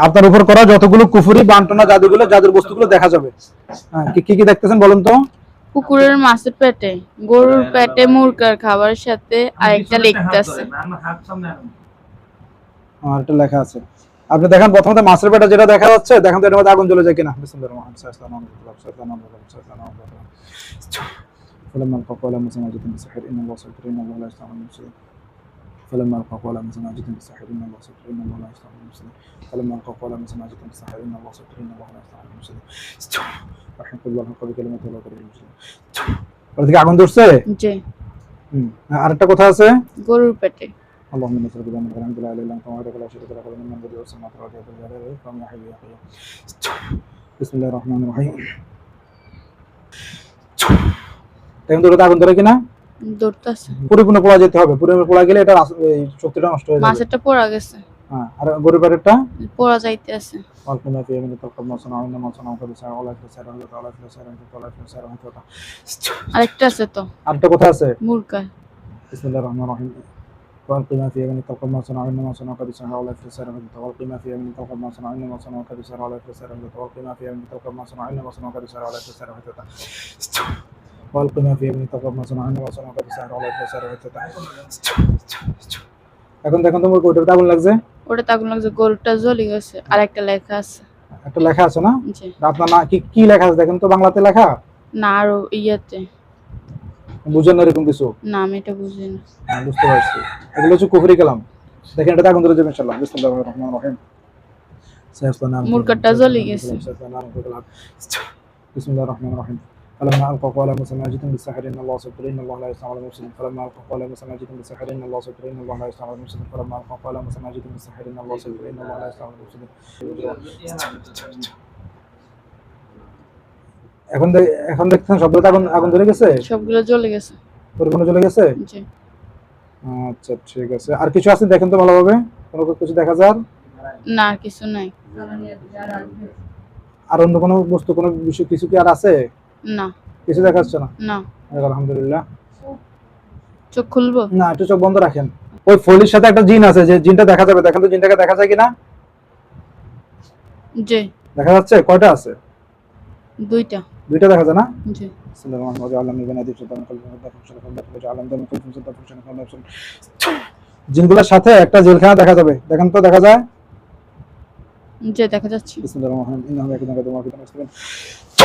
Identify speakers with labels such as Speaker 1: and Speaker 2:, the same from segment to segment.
Speaker 1: আপনার উপর করা যতগুলো কুফুরি বান্টনা জাদুগুলো জাদুর বস্তুগুলো দেখা যাবে হ্যাঁ কি কি দেখতেছেন বলুন তো
Speaker 2: পুকুরের মাছের পেটে গরুর পেটে মুরগার খাবারের সাথে আরেকটা লিখতেছে
Speaker 1: আর এটা লেখা আছে আপনি দেখেন প্রথমত মাছের পেটা যেটা দেখা যাচ্ছে দেখেন তো এর মধ্যে আগুন জ্বলে যায় কিনা বিসমিল্লাহির রহমানির রহিম সাল্লাল্লাহু আলাইহি ওয়াসাল্লাম فلما القى قال موسى ما جئتم بسحر ان الله سيطر ان الله لا يستعمل المرسلين فلما القى قال موسى ما جئتم بسحر ان الله سيطر ان الله لا يستعمل المرسلين فلما القى قال موسى ما جئتم بسحر ان الله سيطر ان الله لا يستعمل المرسلين رحمة الله حق بكلمة الله كريم المرسلين ওদিকে আগুন ধরছে
Speaker 2: যে
Speaker 1: হুম আরেকটা কথা আছে
Speaker 2: গরুর পেটে
Speaker 1: اللهم انك ربنا من الحمد لله الا انت وحدك لا شريك لك من بديع السماوات والارض وجل جلاله قام يا حي يا قيوم بسم الله الرحمن الرحيم এখন ধরে আগুন ধরে কিনা
Speaker 2: দৌড়তেছে
Speaker 1: পরিপূর্ণ পোড়া যেতে হবে পরিপূর্ণ পোড়া গেলে এটা রাস- এই শক্তিটা নষ্ট হয়ে যাবে
Speaker 2: মাছেরটা পড়া গেছে
Speaker 1: হ্যাঁ আর গরুর পেটেরটা
Speaker 2: পড়া যাইতে আছে
Speaker 1: অল্প না পেয়ে মানে তলকাপ মাসনা অন্য মাসনা করে স্যার অলা করে স্যার অলা করে স্যার অলা করে স্যার অলা করে
Speaker 2: আরেকটা আছে তো
Speaker 1: আরেকটা কথা আছে
Speaker 2: মুরগা
Speaker 1: بسم الله الرحمن الرحيم والقي ما في يمينك تلقى ما صنع إن ما صنع قد سهى ولا في سهى والقي ما في يمينك تلقى ما صنع إن ما صنع قد سهى ولا في سهى والقي ما في يمينك تلقى ما صنع إن ما صنع قد سهى ولا في سهى والقي ما في يمينك تلقى ما صنع إن ما صنع قد سهى ولا في سهى এখন দেখুন তোমার কোটাতে আগুন লাগছে
Speaker 2: ওটা তো আগুন লাগছে গরুটা জ্বলে গেছে আরেকটা লেখা আছে
Speaker 1: একটা লেখা আছে না
Speaker 2: যে
Speaker 1: আপনার না কি কি লেখা আছে দেখেন তো বাংলাতে লেখা
Speaker 2: না আরো ইয়েতে
Speaker 1: বুঝেন না এরকম কিছু
Speaker 2: না আমি এটা বুঝি না
Speaker 1: হ্যাঁ, বুঝতে পারছি এগুলো হচ্ছে কুফরি কালাম দেখেন এটা আগুন ধরে যাবে ইনশাআল্লাহ বিসমিল্লাহির রহমানির রহিম سيصلى نارا
Speaker 2: মুরগাটা জ্বলে গেছে
Speaker 1: سيصلى نارا فوق الأرض. بسم الله الرحمن الرحيم فلما ألقى قال موسى ما جئتم بالسحر إن الله سيطر إن الله لا يستعمل المرسلين فلما ألقى قال موسى ما جئتم بالسحر إن الله سيطر إن الله لا يستعمل المرسلين فلما ألقى قال موسى ما جئتم بالسحر إن الله سيطر إن الله لا يستعمل المرسلين এখন দে- এখন দেখছেন সবগুলো আগুন আগুন ধরে গেছে
Speaker 2: সবগুলো জ্বলে গেছে
Speaker 1: পরিপূর্ণ চলে গেছে
Speaker 2: যে
Speaker 1: আচ্ছা ঠিক আছে আর কিছু আছে দেখেন তো ভালোভাবে কোনো কিছু দেখা যার
Speaker 2: না আর কিছু নাই
Speaker 1: আর অন্য কোনো বস্তু কোনো বিষয় কিছু কি আর আছে
Speaker 2: না।
Speaker 1: কিছু দেখা যাচ্ছে না।
Speaker 2: না
Speaker 1: আলহামদুলিল্লাহ।
Speaker 2: চোখ খুলবো?
Speaker 1: না একটু চোখ বন্ধ রাখেন। ওই ফলির সাথে একটা জিন আছে যে জিনটা দেখা যাবে। দেখেন তো জিনটাকে দেখা যায় কিনা?
Speaker 2: যে।
Speaker 1: দেখা যাচ্ছে? কয়টা আছে?
Speaker 2: দুইটা।
Speaker 1: দুইটা দেখা যায় না? দাফন জিনগুলোর সাথে একটা জেলখানা দেখা যাবে। দেখেন তো দেখা যায়?
Speaker 2: যে দেখা যাচ্ছে।
Speaker 1: বিসমিল্লাহির রহমানির রহিম। ইন্নাহু ইয়াকুদু তোমার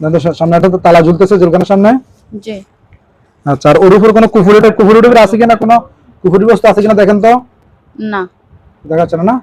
Speaker 2: না
Speaker 1: তো সামনে একটা তালা ঝুলতেছে জুলখানের সামনে? আচ্ছা আর ওর উপর কোনো কুফুরি টুফুরি আছে কিনা? কোনো কুফুরি বস্তু আছে কিনা দেখেন তো?
Speaker 2: না।
Speaker 1: দেখা যাচ্ছে না?
Speaker 2: না।